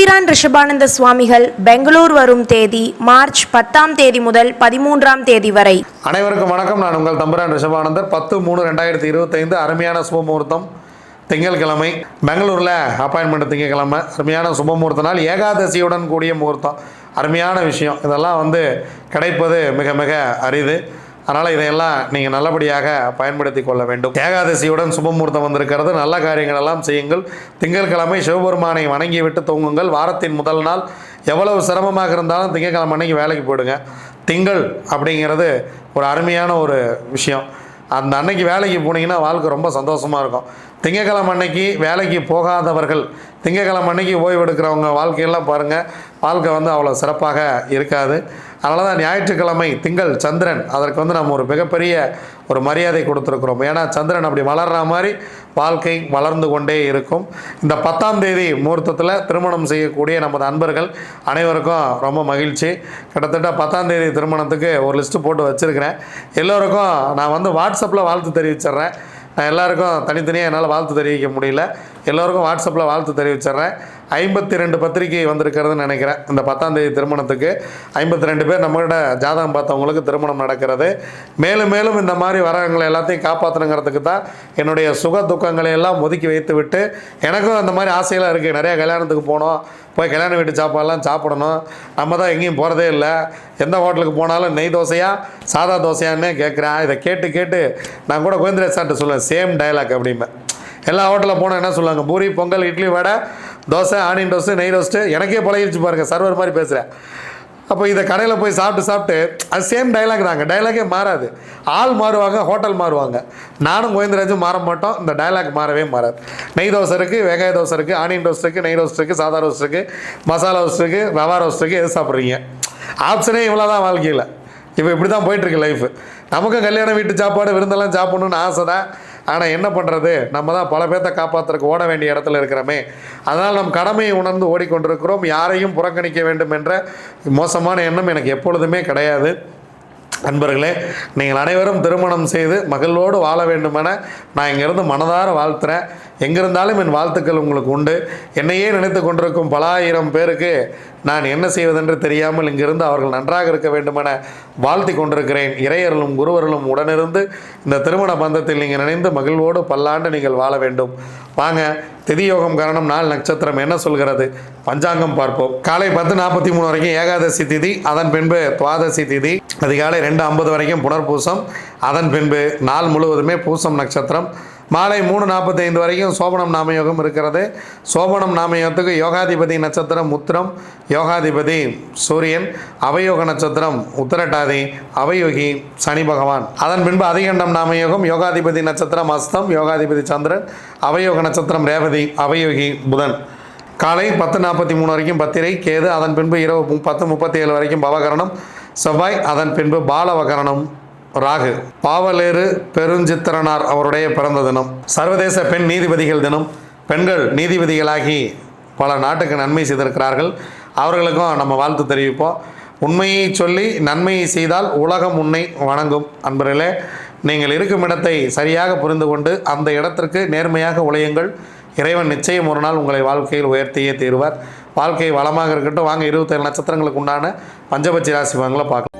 தம்பிரான் ரிஷபானந்த சுவாமிகள் பெங்களூர் வரும் தேதி மார்ச் பத்தாம் தேதி முதல் பதிமூன்றாம் தேதி வரை. அனைவருக்கும் வணக்கம். நான் உங்கள் தம்புரான் ரிஷபானந்தர். பத்து மூணு ரெண்டாயிரத்தி இருபத்தைந்து அருமையான சுபமுகூர்த்தம் திங்கட்கிழமை பெங்களூரில் அப்பாயின்மெண்ட் திங்கட்கிழமை. அருமையான சுபமுகூர்த்த நாள். ஏகாதசியுடன் கூடிய முகூர்த்தம். அருமையான விஷயம். இதெல்லாம் வந்து கிடைப்பது மிக மிக அரிது. அதனால் இதையெல்லாம் நீங்கள் நல்லபடியாக பயன்படுத்தி கொள்ள வேண்டும். ஏகாதசியுடன் சுபமுகூர்த்தம் வந்திருக்கிறது. நல்ல காரியங்கள் எல்லாம் செய்யுங்கள். திங்கட்கிழமை சிவபெருமானை வணங்கி விட்டு தூங்குங்கள். வாரத்தின் முதல் நாள் எவ்வளவு சிரமமாக இருந்தாலும் திங்கட்கிழமை அன்னைக்கு வேலைக்கு போயிடுங்க. திங்கள் அப்படிங்கிறது ஒரு அருமையான ஒரு விஷயம். அந்த அன்னைக்கு வேலைக்கு போனீங்கன்னா வாழ்க்கை ரொம்ப சந்தோஷமாக இருக்கும். திங்கக்கிழமை அன்னைக்கு வேலைக்கு போகாதவர்கள் திங்கக்கிழமை அன்னைக்கு ஓய்வு எடுக்கிறவங்க வாழ்க்கையெல்லாம் பாருங்கள் வாழ்க்கை வந்து அவ்வளோ சிறப்பாக இருக்காது. அதனால தான் ஞாயிற்றுக்கிழமை திங்கள் சந்திரன். அதற்கு வந்து நம்ம ஒரு மிகப்பெரிய ஒரு மரியாதை கொடுத்துருக்குறோம். ஏன்னா சந்திரன் அப்படி வளர்ற மாதிரி வாழ்க்கை வளர்ந்து கொண்டே இருக்கும். இந்த பத்தாம் தேதி முகூர்த்தத்தில் திருமணம் செய்யக்கூடிய நமது அன்பர்கள் அனைவருக்கும் ரொம்ப மகிழ்ச்சி. கிட்டத்தட்ட பத்தாம் தேதி திருமணத்துக்கு ஒரு லிஸ்ட்டு போட்டு வச்சுருக்கிறேன். எல்லோருக்கும் நான் வந்து வாட்ஸ்அப்பில் வாழ்த்து தெரிவிச்சிடுறேன். நான் எல்லாருக்கும் தனித்தனியாக என்னால் வாழ்த்து தெரிவிக்க முடியல. எல்லோருக்கும் வாட்ஸ்அப்பில் வாழ்த்து தெரிவிச்சிடுறேன். ஐம்பத்தி ரெண்டு பத்திரிகை வந்திருக்கிறதுன்னு நினைக்கிறேன். இந்த பத்தாம் தேதி திருமணத்துக்கு ஐம்பத்தி ரெண்டு பேர் நம்மகிட்ட ஜாதகம் பார்த்தவங்களுக்கு திருமணம் நடக்கிறது. மேலும் மேலும் இந்த மாதிரி வரவங்களை எல்லாத்தையும் காப்பாற்றணுங்கிறதுக்கு தான் என்னுடைய சுக துக்கங்களை எல்லாம் ஒதுக்கி வைத்து விட்டு எனக்கும் அந்த மாதிரி ஆசையெல்லாம் இருக்குது நிறையா கல்யாணத்துக்கு போனோம். போய் கல்யாண வீட்டு சாப்பாடெல்லாம் சாப்பிடணும். நம்ம தான் எங்கேயும் போகிறதே இல்லை. எந்த ஹோட்டலுக்கு போனாலும் நெய் தோசையா சாதா தோசையான்னு கேட்குறேன். இதை கேட்டு கேட்டு நான் கூட கோவிந்தராஜ் சார்ட்ட சொல்லுவேன் சேம் டயலாக் அப்படிம்பேன். எல்லா ஹோட்டலில் போனால் என்ன சொல்லுவாங்க? பூரி பொங்கல் இட்லி வடை தோசை ஆனியன் ரோஸ்ட்டு நெய் ரோஸ்ட்டு எனக்கே பழகிடுச்சு பாருங்கள் சர்வர் மாதிரி பேசுகிறேன் அப்போ இதை கடையில் போய் சாப்பிட்டு சாப்பிட்டு அது சேம் டைலாக் தாங்க. டைலாகே மாறாது. ஆள் மாறுவாங்க ஹோட்டல் மாறுவாங்க. நானும் கோவிந்தராஜும் மாற மாட்டோம். இந்த டைலாக் மாறவே மாறாது. நெய் தோசை இருக்குது வெங்காய தோசை இருக்குது ஆனியன் ரோஸ்ட் இருக்குது நெய் ரோஸ்ட் இருக்குது சாதா ரோஸ்ட் இருக்குது மசாலா ரோஸ்ட் இருக்குது ரவா ரோஸ்ட் இருக்குது எது சாப்பிட்றீங்க? ஆப்ஷனே இவ்வளோ தான் வாழ்க்கையில். இப்போ இப்படி தான் போயிட்டுருக்கு லைஃப் நமக்கும் கல்யாணம் வீட்டு சாப்பாடு விருந்தெல்லாம் சாப்பிட்ணுன்னு ஆசை தான். ஆனால் என்ன பண்ணுறது நம்ம தான் பல பேர்த்த காப்பாற்றுறதுக்கு ஓட வேண்டிய இடத்துல இருக்கிறோமே. அதனால் நம் கடமையை உணர்ந்து ஓடிக்கொண்டிருக்கிறோம். யாரையும் புறக்கணிக்க வேண்டும் என்ற மோசமான எண்ணம் எனக்கு எப்பொழுதுமே கிடையாது. அன்பர்களே நீங்கள் அனைவரும் திருமணம் செய்து மகளோடு வாழ வேண்டுமென நான் இங்கேருந்து மனதார வாழ்த்துறேன். எங்கிருந்தாலும் என் வாழ்த்துக்கள் உங்களுக்கு உண்டு. என்னையே நினைத்து கொண்டிருக்கும் பல ஆயிரம் பேருக்கு நான் என்ன செய்வதென்று தெரியாமல் இங்கிருந்து அவர்கள் நன்றாக இருக்க வேண்டுமென வாழ்த்தி கொண்டிருக்கிறேன். இறையர்களும் குருவர்களும் உடனிருந்து இந்த திருமண பந்தத்தில் நீங்கள் நினைந்து மகிழ்வோடு பல்லாண்டு நீங்கள் வாழ வேண்டும். வாங்க திதியோகம் காரணம் நாள் நட்சத்திரம் என்ன சொல்கிறது? பஞ்சாங்கம் பார்ப்போம். காலை பத்து நாற்பத்தி மூணு வரைக்கும் ஏகாதசி திதி அதன் பின்பு துவாதசி திதி அதிகாலை ரெண்டு ஐம்பது வரைக்கும் புனர்பூசம் அதன் பின்பு நாள் முழுவதுமே பூசம் நட்சத்திரம். மாலை மூணு நாற்பத்தைந்து வரைக்கும் சோபனம் நாமயோகம் இருக்கிறது. சோபனம் நாமயோகத்துக்கு யோகாதிபதி நட்சத்திரம் உத்திரம் யோகாதிபதி சூரியன் அவயோக நட்சத்திரம் உத்திரட்டாதி அவயோகி சனி பகவான். அதன் பின்பு அதிகண்டம் நாமயோகம் யோகாதிபதி நட்சத்திரம் அஸ்தம் யோகாதிபதி சந்திரன் அவயோக நட்சத்திரம் ரேவதி அவயோகி புதன். காலை பத்து நாற்பத்தி மூணு வரைக்கும் பத்திரை கேது அதன் பின்பு இரவு மு- பத்து முப்பத்தி ஏழு வரைக்கும் பவகரணம் செவ்வாய் அதன் பின்பு பாலவகரணம் ராகு. பாவலேறு பெருஞ்சித்திரனார் அவருடைய பிறந்த தினம். சர்வதேச பெண் நீதிபதிகள் தினம். பெண்கள் நீதிபதிகளாகி பல நாட்டுக்கு நன்மை செய்திருக்கிறார்கள். அவர்களுக்கும் நம்ம வாழ்த்து தெரிவிப்போம். உண்மையை சொல்லி நன்மையை செய்தால் உலகம் உன்னை வணங்கும். அன்பர்களே நீங்கள் இருக்கும் இடத்தை சரியாக புரிந்து கொண்டு அந்த இடத்திற்கு நேர்மையாக உழையுங்கள். இறைவன் நிச்சயம் ஒரு நாள் உங்களை வாழ்க்கையில் உயர்த்தியே தீர்வார். வாழ்க்கை வளமாக இருக்கட்டும். வாங்க இருபத்தேழு நட்சத்திரங்களுக்கு உண்டான பஞ்சபட்சி ராசி பங்களை பார்க்கலாம்.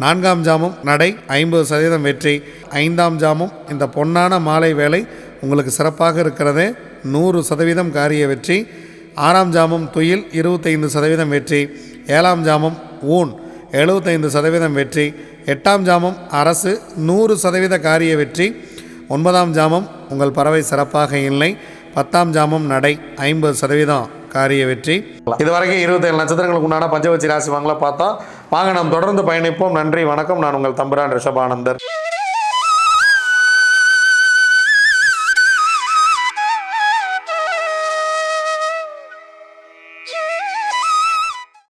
நான்காம் ஜாமம் நடை ஐம்பது சதவீதம் வெற்றி. ஐந்தாம் ஜாமம் இந்த பொன்னான மாலை வேலை உங்களுக்கு சிறப்பாக இருக்கிறது. நூறு சதவீதம் காரிய வெற்றி. ஆறாம் ஜாமம் துயில் இருபத்தைந்து சதவீதம் வெற்றி. ஏழாம் ஜாமம் ஊன் எழுபத்தைந்து சதவீதம் வெற்றி. எட்டாம் ஜாமம் அரசு நூறு சதவீத காரிய வெற்றி. ஒன்பதாம் ஜாமம் உங்கள் பறவை சிறப்பாக இல்லை. பத்தாம் ஜாமம் நடை ஐம்பது சதவீதம். காரிய வெற்றி. இதுவரைக்கும் இருபத்தேழு நட்சத்திரங்களுக்கு உண்டான பஞ்சவச்சி ராசி வாங்கலாம் பார்த்தோம் வாங்க நாம் தொடர்ந்து பயணிப்போம். நன்றி வணக்கம். நான் உங்கள் தம்புரான் ரிஷபானந்தர்.